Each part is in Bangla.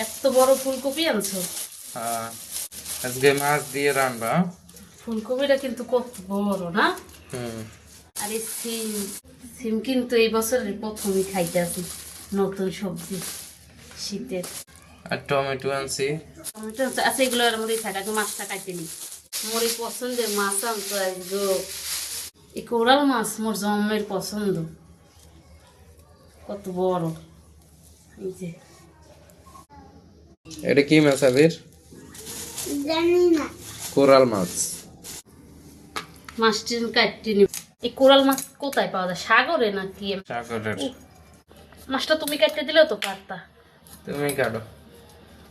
এত বড় ফুলকপি আনছো? হ্যাঁ আজকে মাছ দিয়ে রান্না। ফুলকপিটা কিন্তু কত বড় না? হুম। আর এই সিম সিম কিন্তু এই বছরের প্রথমই খাইতে আছি নতুন সবজি শীতের। আর টমেটো আনছি। টমেটো আছে- আচ্ছা এগুলো এর মধ্যেই থাকে আগে মাছটা কাটতে নি। মোর এই পছন্দের মাছ আনতো আজগো এই কোরাল মাছ মোর জন্মের পছন্দ। কত বড়। এই যে। এটা কি মাছ আবির? জানি না। কোরাল মাছ। মাছটি কাটতে নি এই কোরাল মাছ কোথায় পাওয়া যায়? সাগরে নাকি? সাগরের। মাছটা তুমি কাটতে দিলেও তো পারতা। তুমি কাটো।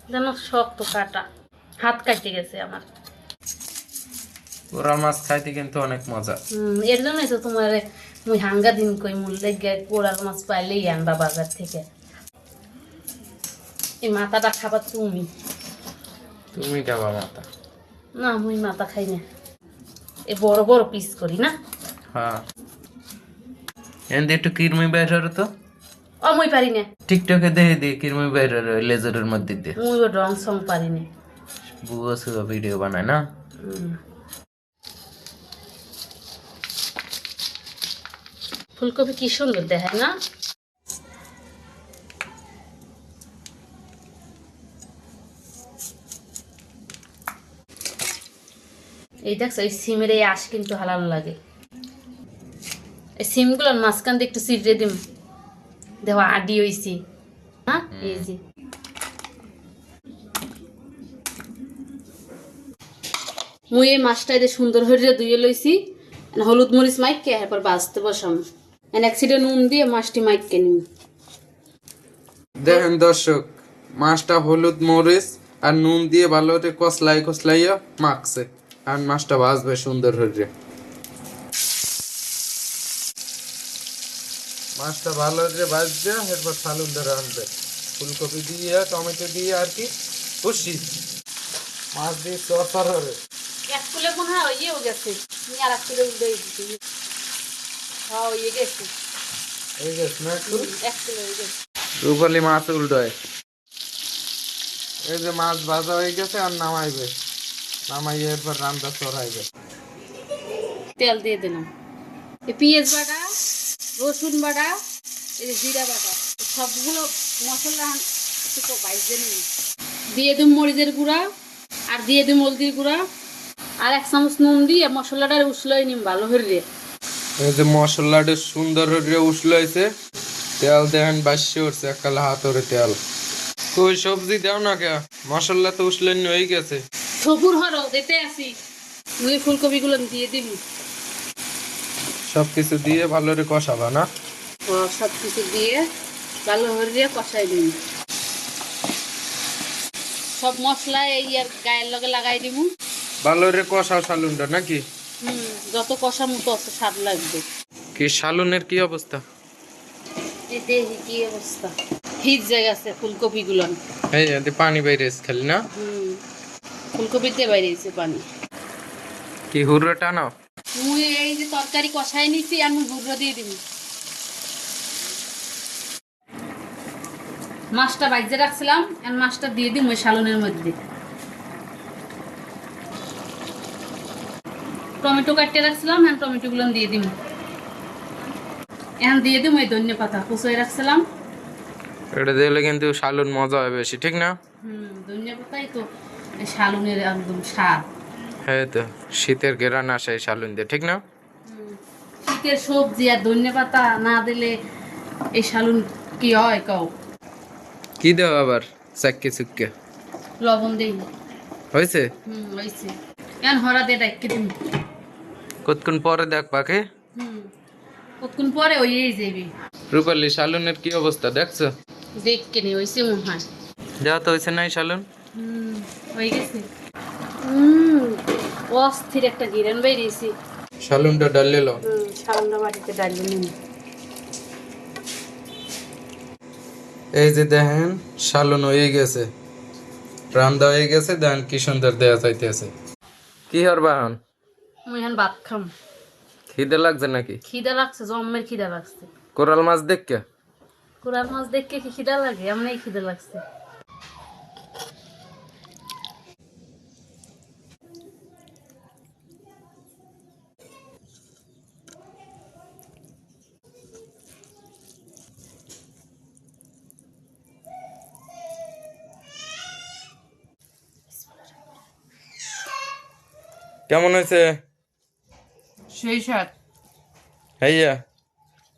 যেন শক্ত কাটা। হাত কাটতে গেছে আমার। কোরাল মাছ খাইতে কিন্তু অনেক মজা। হুম, এর জন্যই তো তোমার মুই হাঙ্গা দিন কই মূল্যে গে কোরাল মাছ পাইলেই আনবা বাজার থেকে। এই মাথাটা খাবার তুমি। তুমি খাবা মাথা। না মুই মাথা খাই না। এ বড় বড় পিস করি না? হ্যাঁ। এমনি একটু কিরমি হলো তো? ও মুই পারি না। টিকটকে দেখে দিই কিরমি বের হলো লেজারের মধ্যে দিয়ে। মুই রং সং পারি না। বুয়া সুয়া ভিডিও বানায় না। ফুলকপি কি সুন্দর দেখায় না? এই দেখছ এই সিমের এই আশ কিন্তু হালাল লাগে। এই সিমগুলোর মাঝখান দিয়ে একটু সিটে দিম। দেখো আডি হইছি। হ্যাঁ এই যে। মুই এই মাছটা এদের সুন্দর ধুয়ে লইছি হলুদ মরিচ মাইকে এরপর বাজতে বসাম। এন নুন দিয়ে মাছটি মাইকে নিম। দেখেন দর্শক মাছটা হলুদ মরিচ আর নুন দিয়ে ভালো করে কসলাই কসলাইয়া মাখছে। আর মাছটা ভাজবে সুন্দর হয়ে মাছটা ভালো করে ভাজবে এরপর সালুন ধরে আনবে। ফুলকপি দিয়ে টমেটো দিয়ে আর কি খুশি মাছ দিয়ে চরচর হবে। এক কুলে মনে হয় ইয়েও গেছে আমি আর এক কুলে উল্টে দিচ্ছি হ্যাঁ ইয়ে গেছে। এই যে না একটু এক কুলে হয়ে গেছে। রূপালি মাছ উল্টোয়। এই যে মাছ ভাজা হয়ে গেছে আর নামাইবে। এরপর চড়াইবে তেল দিয়ে দিলাম। পেঁয়াজ বাটা রসুন বাটা এই জিরা বাটা সবগুলো মশলা একটু বাইজে নিই। দিয়ে দিম মরিচের গুঁড়া আর দিয়ে দিম হলদির গুঁড়া। আর এক চামচ নুন দিয়ে মশলাটা উসলাই নিম ভালো করে এই যে মশলাটা সুন্দর করে উঠল হয়েছে তেল দেখেন বাসি উঠছে একাল হাত তেল। কই সবজি দাও না কে? মশলা তো উঠলেন হয়ে গেছে। সবুর হরো দিতে আসি। মুই ফুলকপিগুলো দিয়ে দিবি। সবকিছু দিয়ে ভালো করে কষাবা না? সবকিছু দিয়ে ভালো করে কষাই দিন সব মশলা এই আর গায়ের লগে লাগাই দিব। ভালো করে কষাও শালুনটা নাকি? হুম যত কষা মতো অত স্বাদ লাগবে। কি শালুনের কি অবস্থা? দেখি কি অবস্থা। হিট জায়গা আছে ফুলকপিগুলো। এই পানি বাইরেছে খালি না? হুম। ফুলকপিতে বাইরেছে পানি। কি হুরো টানাও মুই এই যে তরকারি কষাই নিছি আর মুই গুঁড়ো দিয়ে দিবি মাছটা বাইজে রাখছিলাম আর মাছটা দিয়ে দিই ওই সালনের মধ্যে। টমেটো কাটতে রাখছিলাম হ্যাঁ টমেটোগুলো দিয়ে দিম। এখন দিয়ে দিম ওই ধনে পাতা কুচোয় রাখছিলাম। এটা দিলে কিন্তু শালুন মজা হয় বেশি ঠিক না? হুম ধনে পাতাই তো শালুনের একদম স্বাদ। হ্যাঁ তো শীতের গেরান আসে এই শালুন দিয়ে ঠিক না। শীতের সবজি আর ধনে পাতা না দিলে এই শালুন কি হয় কও? কি দেও আবার চাক্কে চুক্কে? লবণ দেই। হয়েছে হুম হয়েছে কেন হরা দিয়ে ডাক্কে দিম। কতক্ষণ পরে দেখ পাকে হুম কতক্ষণ পরে ওই যাবি রূপালি শালুনের কি অবস্থা দেখছ? দেখকে নি হয়। যাও তো হয়েছে নাই শালুন হয়ে গেছে? হুম অস্থির একটা গিরেন বেরিয়েছি। শালুনটা ডালিল হুম সামনে বাড়িতে ডালিয়ে নিন এই যে দেখেন শালুন হয়ে গেছে। রান্দা হয়ে গেছে দেখেন কি সুন্দর দেয়া যাইতেছে। কি হর বাহন আমি এখন ভাত খাম। খিদে লাগছে নাকি? খিদা লাগছে জম্মের খিদা লাগছে। কোরাল মাছ দেখ কে কোরাল মাছ দেখে কি খিদা লাগে? এমনি খিদে লাগছে। কেমন হয়েছে? সেই স্বাদ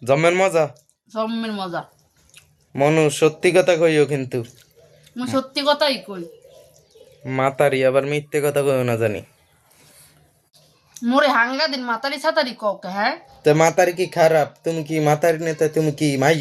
জমের মজা? জম্মের মজা। মনু সত্যি কথা কইও কিন্তু। সত্যি কথাই কই। মাতারি আবার মিথ্যে কথা কইও না জানি। মোরে হাঙ্গা দিন মাতারি ছাতারি কক হ্যাঁ? তো মাতারি কি খারাপ? তুমি কি মাতারি নেতা তুমি কি মাই